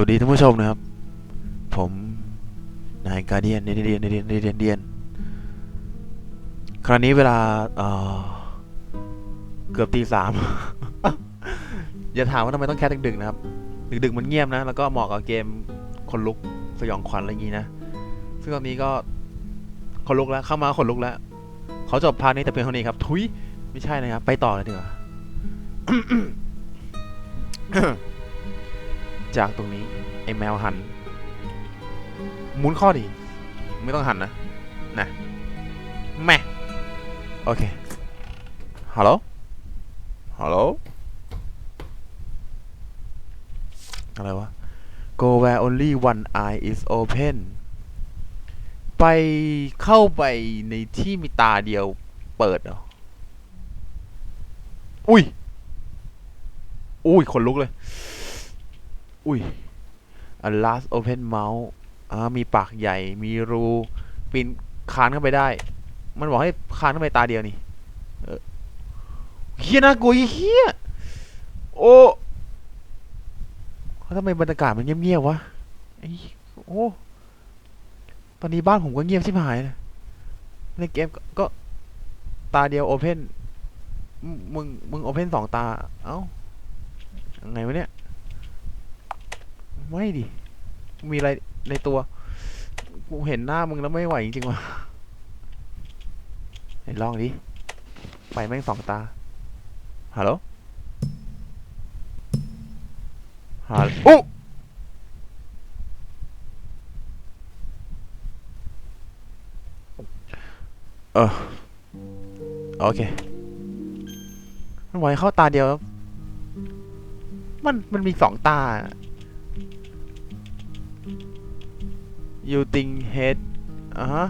วัสดีท่านผู้ชมนะครับ ผมนายกาเดียนเดียนเดียนเดียนเดียนเดียนคราวนี้เวลาเเกือบตีสามอย่าถามว่าทำไมต้องแคสดึกๆนะครับ ดึกๆมันเงียบนะ แล้วก็เหมาะกับเกมคนลุกสยองขวัญอะไรอย่างนี้นะ ซึ่งตอนนี้ก็คนลุกแล้วเข้ามาคนลุกแล้วเขาจบพาร์ทนี้แต่เพียงเท่านี้ครับ ทุยไม่ใช่นะครับ ไปต่อเลยดีกว่า จากตรงนี้ ไอ้แมวหันหมุนข้อดี ไม่ต้องหันนะ นะ แม่ โอเค ฮัลโหล ฮัลโหล อะไรวะ go where only one eye is open ไปเข้าไปในที่มีตาเดียวเปิดเหรอ อุ้ย อุ้ยขนลุกเลย อุ้ย a last open mouth อ่ามีปากใหญ่มีรูปีนคานเข้าไปได้ มันบอกให้คานเข้าไปตาเดียวนี่เฮียน่ากลัวเฮียโอ้แล้วทำไมบรรยากาศมันเงียบๆวะไอ้โอ้ตอนนี้บ้านผมก็เงียบชิบหายเลยในเกมก็ก็ตาเดียวโอเพนมึงมึงโอเพนสองตา เอ้ายังไงวะเนี่ย ไม่ดิ มีอะไรในตัว กูเห็นหน้ามึงแล้วไม่ไหวจริงๆว่ะไหนลองดิ ไปแม่งสองตา ฮัลโหล ฮัลโหลเออ โอเค มันไหวเข้าตาเดียว มัน มันมีสองตา you think head อะฮะ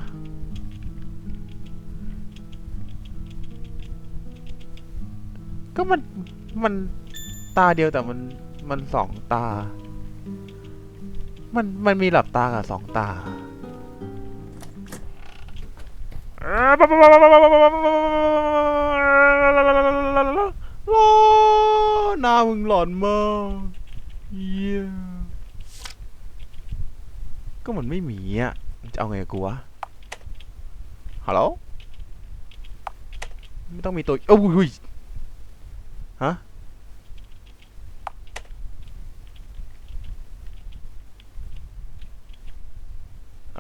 ก็มัน มันตาเดียวแต่มัน มันสองตา มัน มันมีหลับตากับสองตาหน้ามึงหลอนมากเยี่ย ก็มือนไม่มีอะจะเอาไงกูวะฮัลโหลไม่ต้องมีตัวโอ้ยฮะ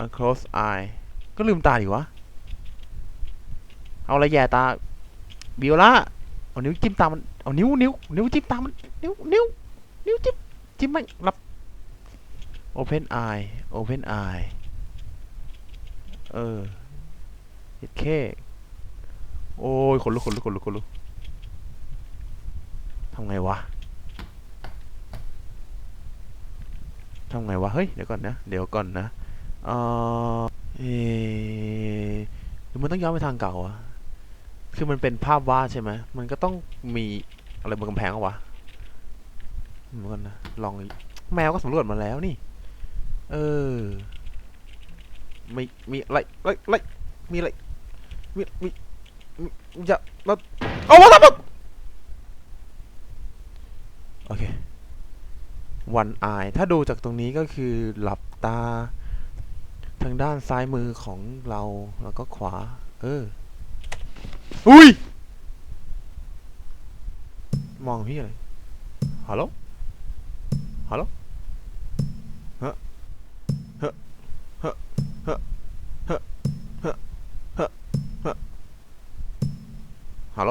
a close eye ก็ลืมตาดิวะ เอาอะไรแย่ตาบิโอล่าเอานิ้วจิ้มตามัน เอานิ้วนิ้วนิ้วจิ้มตามัน นิ้วนิ้วนิ้วจิ้มจิ้มแม่รับ open eye open eye เออเห็ดแค่โอ้ยขนลุกขนลุกขนลุกขนลุกทำไงวะทำไงวะ เฮ้ย เดี๋ยวก่อนนะ เดี๋ยวก่อนนะ เออเอะหรือมันต้องย้อนไปทางเก่าอะคือมันเป็นภาพวาดใช่ไหม มันก็ต้องมีอะไรบนกำแพงอาวะเหมือนกันนะ ลอง แมวก็สำรวจมาแล้วนี่ เออมีมีอะไรไรไรมีอะไรมีมีมีจะเราเอาวะครับโอเควันอาย ถ้าดูจากตรงนี้ก็คือหลับตา ทางด้านซ้ายมือของเราแล้วก็ขวา เออ อุ้ย มองพี่อะไรฮัลโหลฮัลโหล ฮัลโหล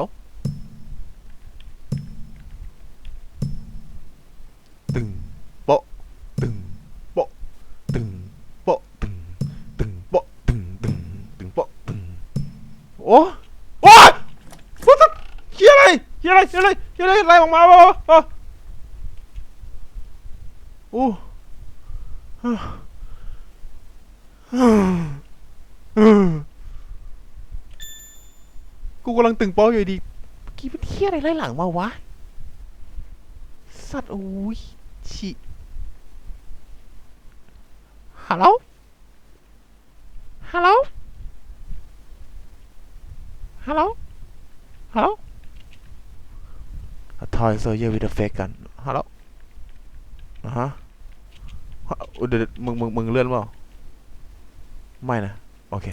ตึงโปะตึงโปะตึงโปะตึงตึงโปะตึงตึงตึ กมาวะวะโอ้กูกำลังตึงโป๊ะอยู่ดีเมื่อกี้เป็นเฮียอะไรไล่หลังมาวะ สัตว์โอ้ยชิฮัลโหลฮัลโหลฮัลโหลฮัลโหล A toy soldier with a fake gun ฮัลโหลอ่าฮะอุ๊ยเดี๋ยวมึงมึงมึงเลื่อนเปล่า ไม่นะ โอเค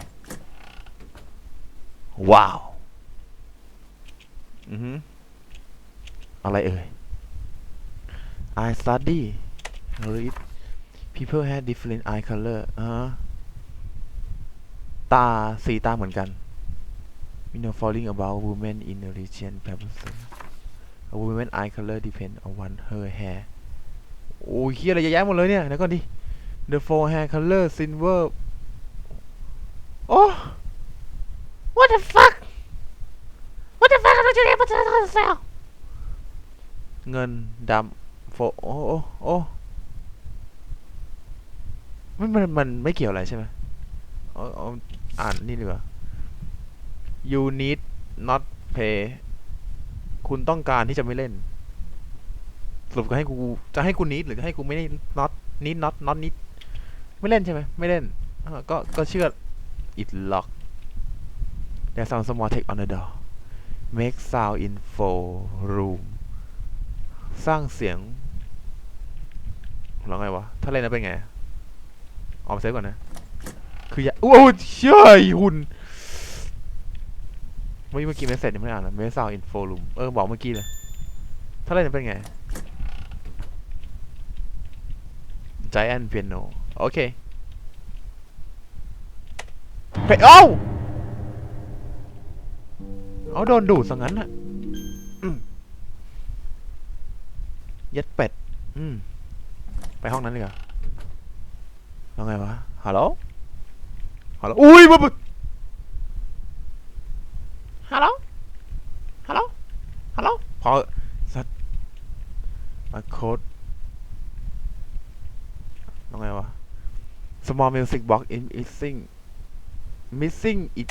ว้าว อือฮึอะไรเอ่ย I study read people have different eye color อ่าฮะตาสีตาเหมือนกัน we know falling about women in a region person a woman eye color depend on one her hair โอ้ยเฮียอะไรเยอะแยะหมดเลยเนี่ยเดี๋ยวก่อนดิ the four hair color silver โอ้ what the fuck what the fuck I'm not doing it but I'm not เงินดำโฟโอ้โอ้โอ้มันมันมันไม่เกี่ยวอะไรใช่ไหมเอาเอาอ่านนี่ดีกว่า you need not pay คุณต้องการที่จะไม่เล่น สรุปก็ให้กูจะให้กู need หรือให้กูไม่ได้ not need not not need ไม่เล่นใช่ไหมไม่เล่นก็ก็เชื่อ it lock there's some small text on the door make sound info room สร้างเสียงแล้วไงวะ ถ้าเล่นแล้วเป็นไง ออกเซฟก่อนนะ คืออย่าโอ้ยเชื่อหุ่นเมื่อกี้เมื่อกี้เมสเซจยังไม่ได้อ่านนะเมสซาวอินโฟลูมเออ บอกเมื่อกี้เลย ถ้าเล่นแล้วเป็นไง Giant Piano โอเค ไปเอ้าเอาโดนดูดซะงั้นน่ะยัดเป็ด อืม ไปห้องนั้นเลยเหรอแล้วไงวะ ฮัลโหล ฮัลโหล อุ้ยบึ๊บฮัลโหล ฮัลโหล ฮัลโหล พอสัตว์มาโคดแล้วไงวะ small music box in is sing missing it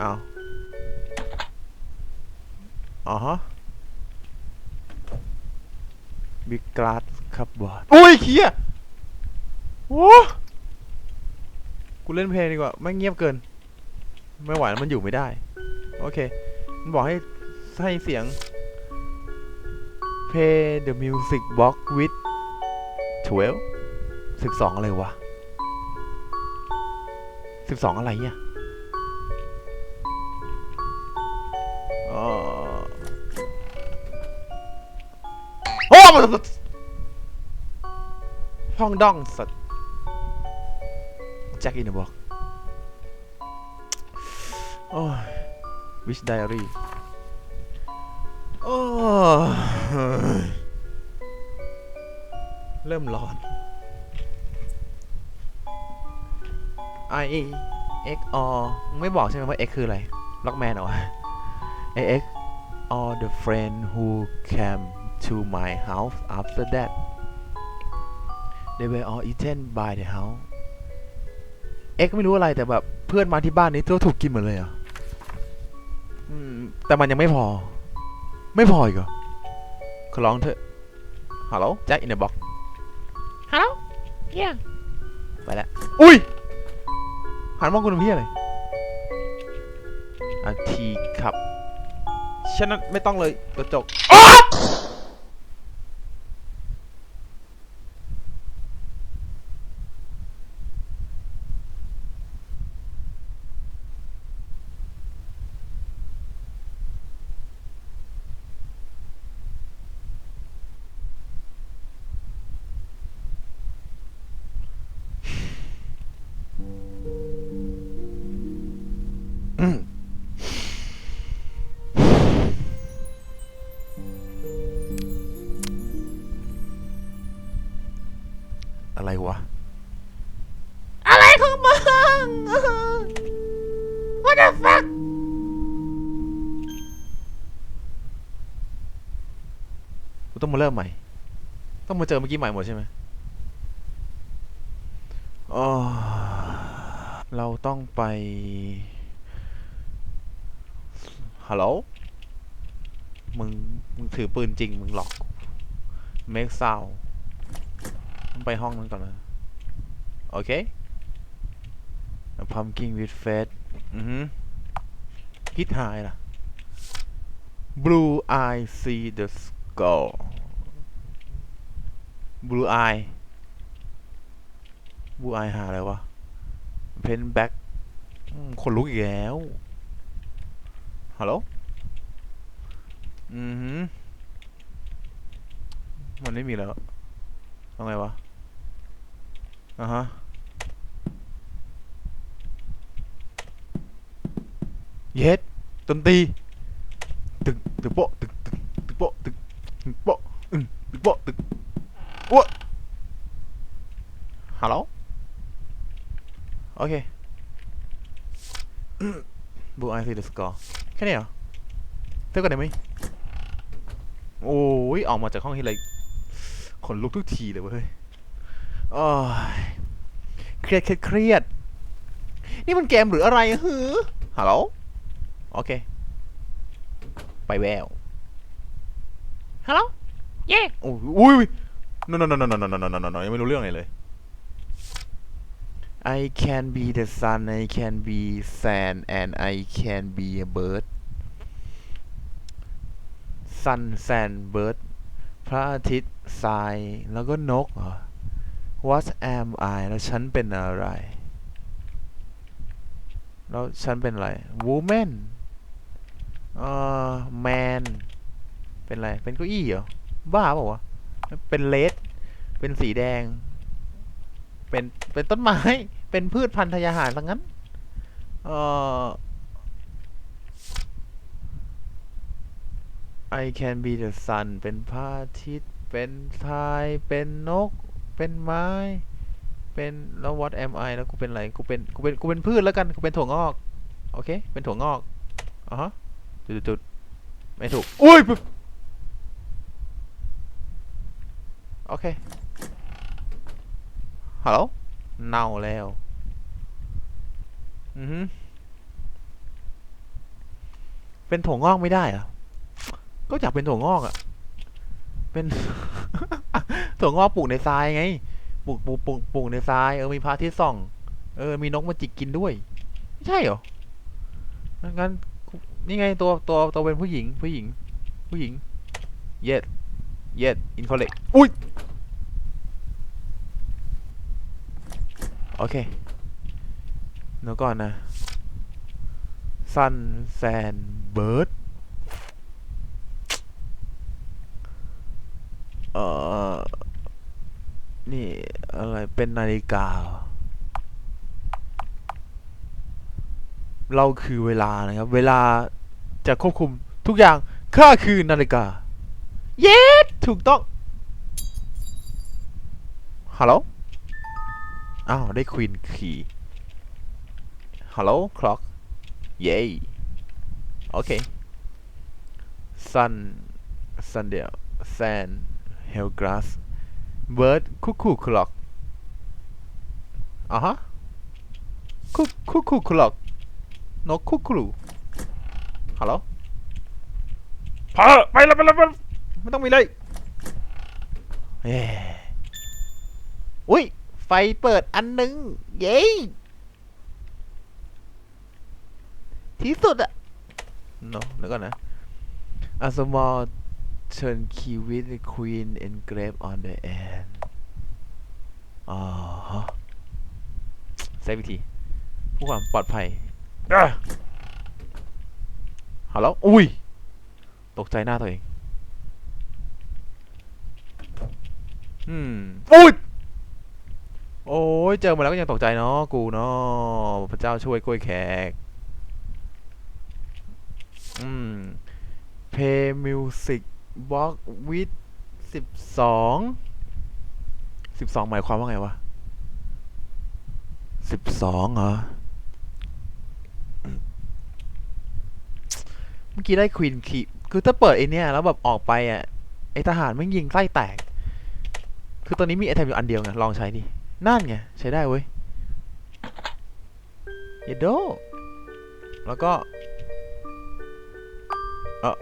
อ้าอ๋อฮะบิกลาสครับบอดโอ้ยเคียโอ้กูเล่นเพลงดีกว่าไม่เงียบเกิน ไม่ไหวแล้วมันอยู่ไม่ได้ โอเค มันบอกให้ให้เสียง play the music box with 12 12 อะไรวะ 12อะไรเนี่ยเอ่อโอ้มันห้องดองสัตว์แจ็คอินเดอะบอกโอ้ยวิชไดอารี่โอ้ยเริ่มร้อน I X O ไม่บอกใช่ไหมว่า X คืออะไรล็อกแมนเหรอวะ I X all the friend who came to my house after that they were all eaten by the house เอ็กไม่รู้อะไรแต่แบบเพื่อนมาที่บ้านนี้ตัวถูกกินหมดเลยเหรอะอืมแต่มันยังไม่พอ ไม่พออีกเหรอขอร้องเถอะฮัลโหลแจ็คอินเดอะบ็อก Hello? Yeah. ไปแล้ว อุ้ย หันมองกูทำเพี้ยอะไรอาทีครับฉะนั้นไม่ต้องเลยกระจก จอเมื่อกี้ใหม่หมดใช่ไหมอ๋อเราต้องไป ฮัลโหล มึง มึงถือปืนจริง มึงหลอกกู make sound มึงไปห้องนั้นก่อนเลยโอเค A pumpkin with fat อือฮึฮิตหายล่ะ Blue eye see the skull blue eye blue eye หาอะไรวะ pen back อืมคนลุกอีกแล้วฮัลโหลอือหือมันไม่มีแล้วเอาไงวะอ่าฮะเย็ดดนตรีตึกตึกโปะตึกตึกตึกโปะตึกตึกโปะอึ้งตึกโปะตึก อ้วฮัลโหลโอเคบูไอซีเดสกอร์แค่นี้เหรอเท่ากันได้ไหมโอ้ยออกมาจากห้องที่ไรขนลุกทุกทีเลยเว้ยโอ้ยเครียดเครียดเครียดนี่มันเกมหรืออะไรอะหือฮัลโหลโอเค ไปแววฮัลโหลเย่โอ้ย อุ้ย no no no no no no no no no no ยังไม่รู้เรื่องอะไรเลย I can be the sun I can be sand and I can be a bird sun sand bird พระอาทิตย์ทรายแล้วก็นกเหรอ What am I แล้วฉันเป็นอะไร แล้วฉันเป็นอะไร woman เอ่อ man เป็นอะไร เป็นเก้าอี้เหรอ บ้าเปล่าวะ เป็นเลดเป็นสีแดง เป็นเป็นต้นไม้ เป็นพืชพันธุ์ทยาหารทั้งนั้น เอ่อ I can be the sun เป็นพระอาทิตย์ เป็นทราย เป็นนก เป็นไม้ เป็นแล้ว what am I แล้วกูเป็นอะไร กูเป็น กูเป็น กูเป็นพืชแล้วกัน กูเป็นถั่วงอก โอเค เป็นถั่วงอกอะฮะจุดจุดๆๆไม่ถูก อุ้ยปึ๊บ โอเค ฮัลโหล เน่าแล้ว อือฮึเป็นถั่วงอกไม่ได้เหรอะก็อยากเป็นถั่วงอกอะเป็น ถั่วงอกปลูกในทรายไง ปลูกปลูกปลูกปลูกในทราย เออ มีพระอาทิตย์ส่อง เออ มีนกมาจิกกินด้วย ไม่ใช่เหรอ งั้น นี่ไงตัวตัวตัวเป็นผู้หญิง ผู้หญิง ผู้หญิง เย็ด yes yes incorrect อุ้ยโอเคเดี๋ยวก่อนนะ sun sand bird เอ่อ นี่ อะไร เป็นนาฬิกาเหรอเราคือเวลานะครับ เวลาจะควบคุมทุกอย่างข้าคือนาฬิกา เย้ถูกต้อง ฮัลโหล อ้าว ได้ควีนคีย์ฮัลโหลคล็อก เย้โอเค sun sun เดียว sand hell grass bird คุกคูคล็อกอะฮะคุกคุกคูคล็อกนกคุกคูฮัลโหลพอไปแล้วไปแล้ว ไปแล้วไม่ต้องมีเลยเย้อุ้ย ไฟเปิดอันหนึ่งเย้ที่สุดอะ no เดี๋ยวก่อนนะ a small turnkey with a queen engraved on the end อ๋อฮะใช้วิธีเพื่อความปลอดภัยอะฮัลโหลอุ้ย ตกใจหน้าตัวเอง อืมอุ้ยโอ้ยเจอมาแล้วก็ยังตกใจเนาะกูเนาะพระเจ้าช่วยกล้วยแขก อืม Play Music Box with สิบสองสิบสองหมายความว่าไงวะสิบสองเหรอ เมื่อกี้ได้ควีนคีคือถ้าเปิดไอเนี้ยแล้วแบบออกไปอะ ไอทหารไม่ยิงไส้แตก คือตอนนี้มีไอเทมอยู่อันเดียวไง ลองใช้ดิ นั่นไง ใช้ได้เว้ยเยดโด แล้วก็ เออ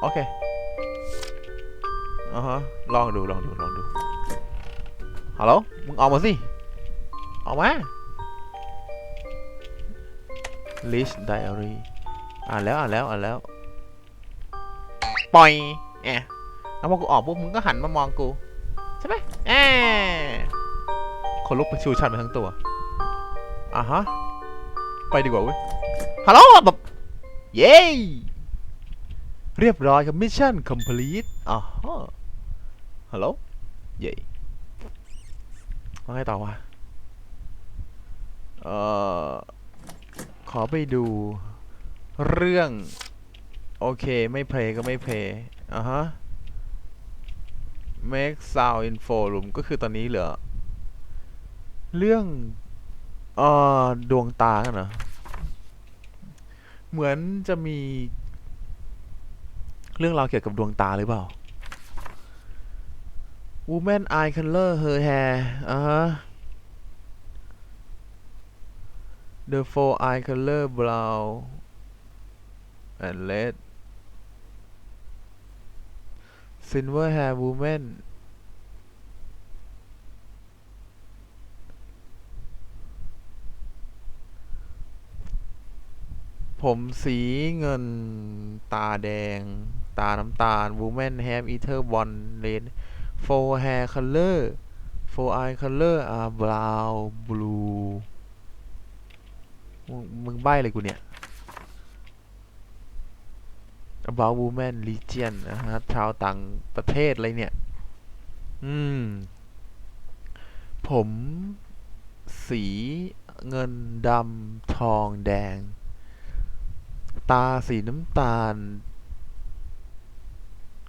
โอเคอ่าฮะ ลองดู ลองดู ลองดูฮัลโหลมึงออกมาสิ ออกมา list diary อ่านแล้ว อ่านแล้ว อ่านแล้ว ปล่อยแอะ แล้วพอกูออกปุ๊บมึงก็หันมามองกู ใช่ไหมแอคนลุกไปชูชันไปทั้งตัวอะฮะ ไปดีกว่าเว้ยฮัลโหลแบบเย้เรียบร้อยครับมิชชั่นคอมพลีทอะฮะฮัลโหลเย้ว่าไงต่อวะเอ่อ ขอไปดูเรื่อง โอเค ไม่เพลย์ก็ไม่เพลย์อะฮะ make sound info room ก็คือตอนนี้เหลือ เรื่องเอ่อดวงตากันเหรอเหมือนจะมี เรื่องราวเกี่ยวกับดวงตาหรือเปล่า woman eye color her hair อ่าฮะ the four eye color brown and red silver hair woman ผมสีเงินตาแดง ตาน้ำตาล woman have either one red four hair color four eye color are brown blue มึงมึงใบ้เลยกูเนี่ย about woman region นะฮะชาวต่างประเทศอะไรเนี่ย อืม ผมสีเงินดำทองแดง ตาสีน้ำตาล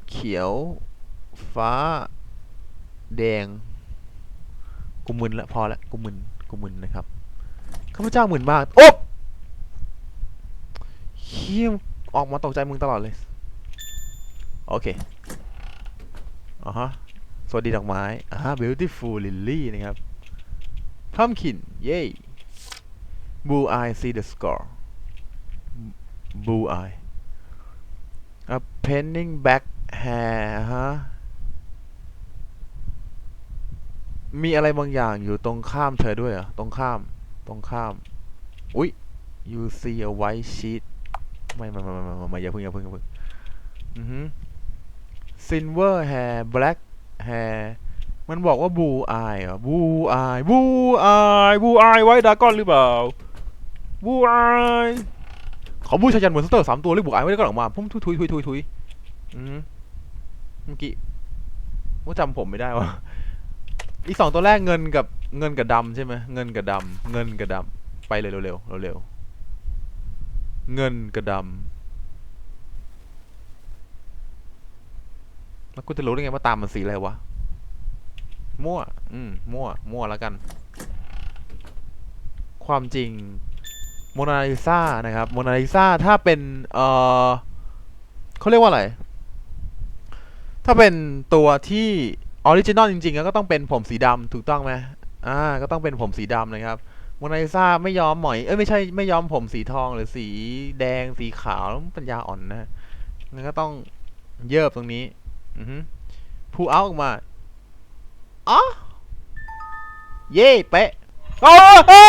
เขียว ฟ้า แดง กูมึนละพอละกูมึนกูมึนนะครับข้าพเจ้ามึนมาก โอ๊บเฮียม ออกมาตกใจมึงตลอดเลย โอเคอ่าฮะสวัสดีดอกไม้อ่าฮะ beautiful lily นะครับ pumpkin เย้ blue eye see the score blue eye a painting back hair อ่าฮะมีอะไรบางอย่างอยู่ตรงข้ามเธอด้วยเหรอ ตรงข้าม ตรงข้าม อุ๊ย you see a white sheet ไม่ไม่ไม่ไม่ไม่ไม่อย่าพิ่งอย่าพิ่งอย่าพิ่งอือฮึ silver hair black hair มันบอกว่า blue eye เหรอ blue eye blue eye blue eye ไว้ดาก้อนหรือเปล่า blue eye เขาบูชายันเหมือนสเตอร์สามตัวเรียก blue eye ไว้ดากอนออกมาพุ่มทุยทุยทุยทุยทุยอือเมื่อกี้ว่าจำผมไม่ได้วะอีกสองตัวแรกเงินกับเงินกับดำใช่ไหมเงินกับดำเงินกับดำไปเลยเร็วๆเร็วๆ เงินกับดำแล้วกูจะรู้ได้ไงว่าตามมันสีอะไรวะ มั่ว อืม มั่ว มั่วแล้วกัน ความจริงโมนาลิซานะครับโมนาลิซาถ้าเป็น เออเขาเรียกว่าอะไร ถ้าเป็นตัวที่ออริจินอลจริงๆแล้วก็ต้องเป็นผมสีดำถูกต้องไหมอ่า ก็ต้องเป็นผมสีดำนะครับ มนาลิซาไม่ยอมหมอย เอ้ยไม่ใช่ไม่ยอมผมสีทองหรือสีแดงสีขาวปัญญาอ่อนนะงั้นก็ต้องเยิบตรงนี้อือฮึพูเอาออกมาอ๋อเย่เป๊ะโอ้โอ้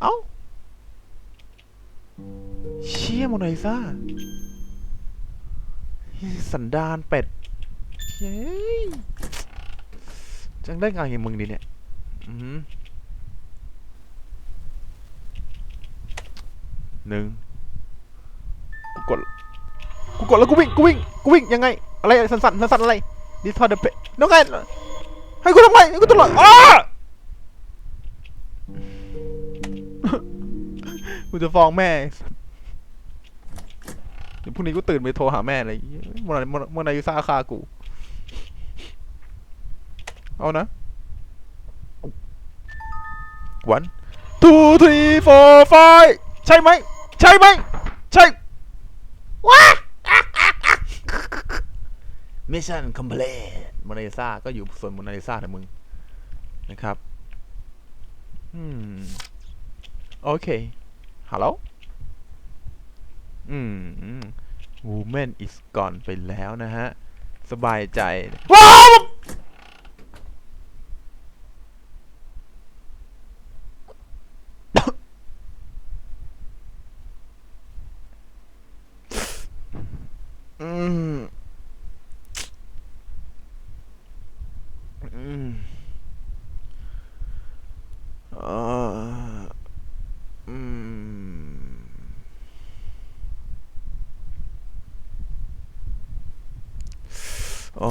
เอ้าเชี่ยโมนาลิซา สันดานเป็ดเย้ยจังได้งานอย่างมึงดีเนี่ย อือหือหนึ่งกูกด กูกดแล้วกูวิ่ง กูวิ่ง กูวิ่งยังไง อะไรสั่นสันสันอะไร ดิสพอร์ตเพน้องไง ให้กูทำไมให้กูตลอดอ้ากูจะฟ้องแม่ ดี๋ยวพรุ่งนี้กูตื่นไปโทรหาแม่เลยโมนาโมนาโมนาลิซาฆ่ากู เอานะ one two three four five ใช่ไหม ใช่ไหม ใช่ว้า mission complete โมนาลิซาก็อยู่ส่วนโมนาลิซานะมึง นะครับ อืม โอเค ฮัลโหล อืม woman is gone ไปแล้วนะฮะ สบายใจ ว้าว อืมอืมเอ่ออืม โอ้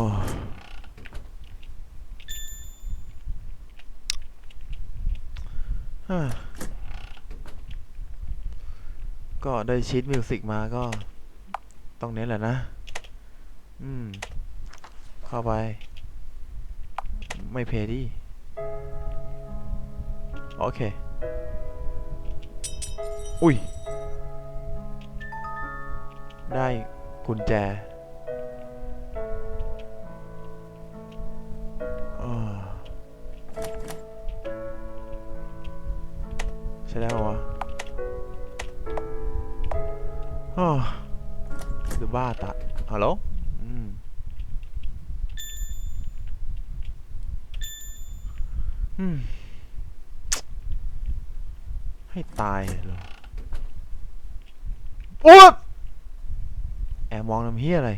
ก็ได้ชีตมิวสิกมาก็ ต้องเน้นแหละนะ อืม เข้าไป ไม่เพดิโอเค อุ้ย ได้กุญแจ ให้ตายเลยโอ๊ยแอบมองน้ำเฮียอะไร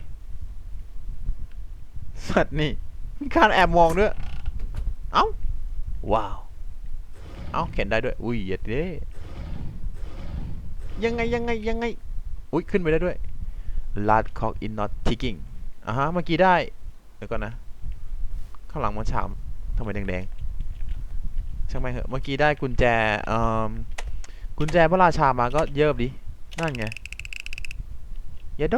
สัตว์นี่มีการแอบมองด้วย เอ้า ว้าว เอ้าเข็นได้ด้วย อุ้ยเหี้ย็ดเด้ยังไงยังไงยังไง อุ้ยขึ้นไปได้ด้วย lad cock in not ticking อ่าฮะ เมื่อกี้ได้ เดี๋ยวก่อนนะ ข้างหลังมันฉามทำไมแดงๆ ช่างแม่งเหอะเมื่อกี้ได้กุญแจเอ่อกุญแจพระราชามาก็เยิบดิ นั่นไงเยโด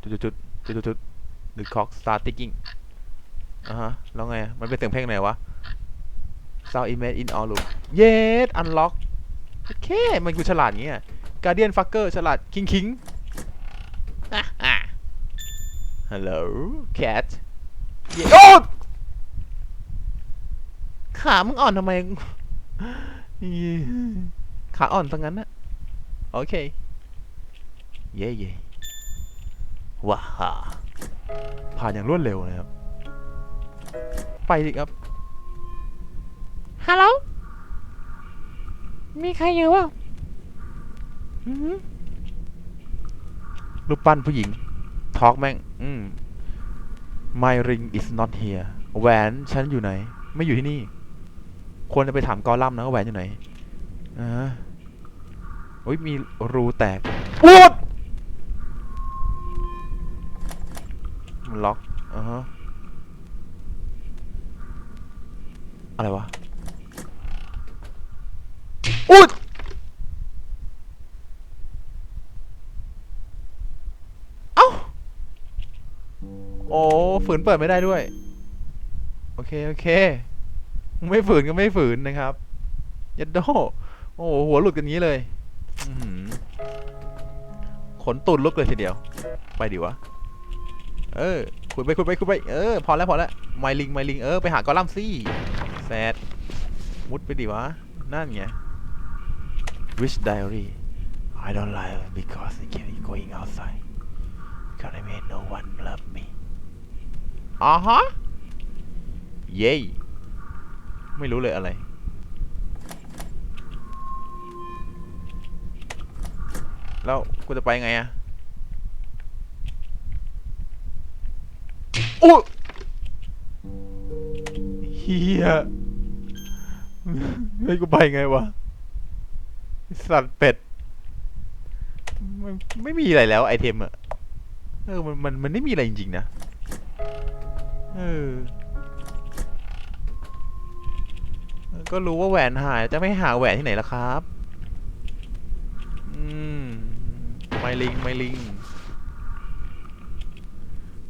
จุดจุดจุดจุดจุดจุด the clock start ticking อ่าฮะ แล้วไงอะมันเป็นเสียงเพลงไหนวะ sound image in all room yes unlock โอเค มันกูฉลาดอย่างเงี้ย guardian fucker ฉลาด คิงคิงอะอะ hello cat เย้โอ้ ขามึงอ่อนทำไมขาอ่อนทั้งนั้นนะโอเค เย่เย่ว้าฮ่าผ่านอย่างรวดเร็วนะครับ ไปดิครับ ฮัลโหล มีใครอยู่วะอื้อหือรูปปั้นผู้หญิง ทอล์กแม่ง อืม My ring is not here แหวนฉันอยู่ไหน ไม่อยู่ที่นี่ ควรจะไปถามกอลัมน์นะว่าแหวนอยู่ไหนอ่าฮะโอ้ยมีรูแตกโอ๊ดมันล็อกอ่าฮะอะไรวะอุ๊ยเอ้าโอ้ฝืนเปิดไม่ได้ด้วย โอเค โอเค ไม่ฝืนก็ไม่ฝืนนะครับยัดโดโอ้โหหัวหลุดกันงี้เลยขนตุดลุกเลยทีเดียว ไปดิวะ เออคุยไปคุยไปคุยไป เออ พอแล้วพอแล้วไมลิงไมลิง เออ ไปหากอลัมซี่แซดมุดไปดิวะ นั่นไง Wish Diary I don't lie because I keep going outside because I made no one love me อ่าฮะ เย้ ไม่รู้เลยอะไร แล้วกูจะไปไงอะโอ้เฮียไม่กูไปไงวะสัตว์เป็ดไม่ไม่มีอะไรแล้วไอเทมอะเออมันมันมันไม่มีอะไรจริงๆนะ เออ ก็รู้ว่าแหวนหายจะไม่หาแหวนที่ไหนล่ะครับ อืม ไม่ลิง ไม่ลิง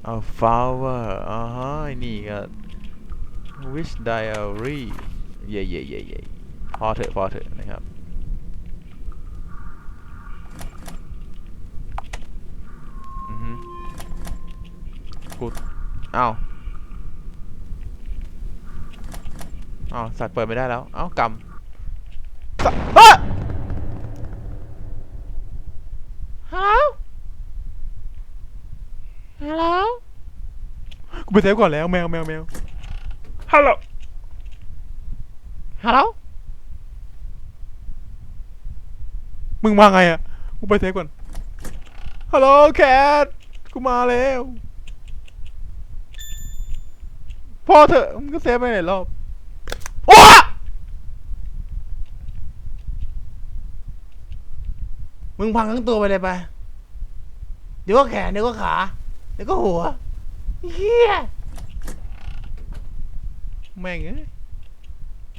เอา flower อ่าฮะนี่ก็ wish diary เย่เย่เย่เย่พอเถอะ พอเถอะนะครับอือฮึกูอ้าว อ้าวสัตว์เปิดไม่ได้แล้ว เอ้ากำสัตว์เอ้ยฮัลโหลฮัลโหลกูไปเซฟก่อนแล้วแมวแมวแมวฮัลโหลฮัลโหลมึงมาไงอะกูไปเซฟก่อนฮัลโหลแคทกูมาแล้วพอเถอะมึงก็เซฟไปหลายรอบโอ้ มึงพังทั้งตัวไปเลยไป เดี๋ยวก็แขนเดี๋ยวก็ขา เดี๋ยวก็หัวเฮียแม่งเอ้ย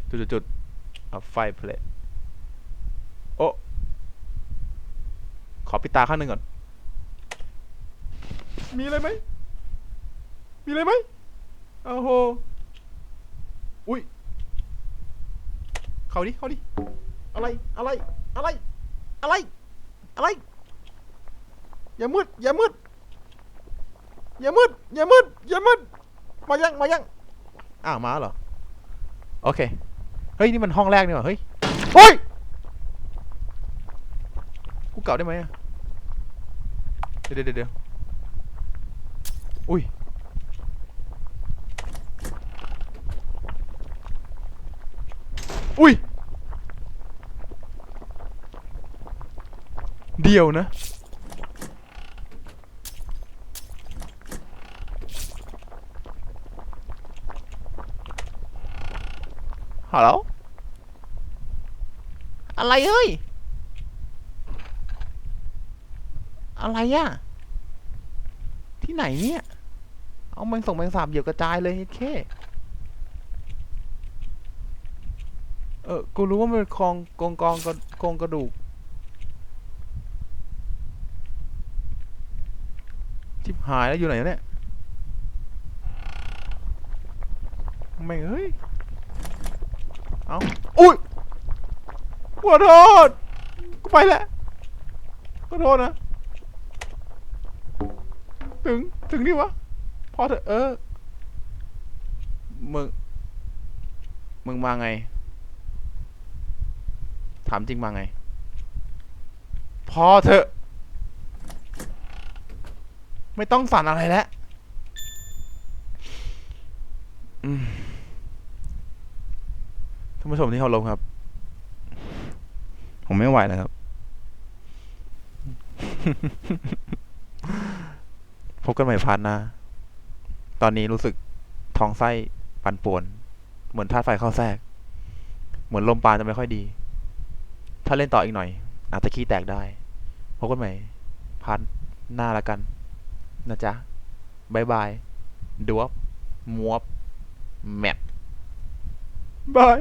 จุดจุดๆๆเอาไฟเพลทโอ้ขอปิดตาข้างหนึ่งก่อน มีอะไรไหม มีอะไรไหมโอ้โห อุ้ย เข้าดิ เข้าดิ อะไร อะไร อะไร อะไร อะไร อย่ามืด อย่ามืด อย่ามืด อย่ามืด อย่ามืด มายัง มายัง อ้าวมาเหรอ โอเค เฮ้ย นี่มันห้องแรกนี่หว่าเฮ้ยโอ้ย กูเก่าได้ไหมเดี๋ยวเดี๋ยวเดี๋ยวอุ้ยอุ้ย เดียวนะ ฮัลโหลอะไรเอ้ย อะไรอะที่ไหนเนี่ย เอาแมงส่งแมงสาบเหยียบกระจายเลยเคเออ กูรู้ว่ามันเป็นคลองกองกองกระกองกระดูก ชิบ หายแล้วอยู่ไหนเนี่ยแม่งเอ้ย เอาอุ้ยขอโทษกูไปแล้วขอโทษนะ ถึง ถึงนี่วะ พอเถอะ เออ มึง มึงมาไง ถามจริงมาไง พอเถอะ ไม่ต้องสั่นอะไรแล้วท่านผู้ชมที่เคารพครับ ผมไม่ไหวแล้วครับ พบกันใหม่พาร์ทหน้า ตอนนี้รู้สึกท้องไส้ปั่นป่วน เหมือนธาตุไฟเข้าแทรก เหมือนลมปาณจะไม่ค่อยดี ถ้าเล่นต่ออีกหน่อย อาจจะขี้แตกได้ พบกันใหม่พาร์ทหน้าละกัน นะจ๊ะบายบายดวบมวบแมปบาย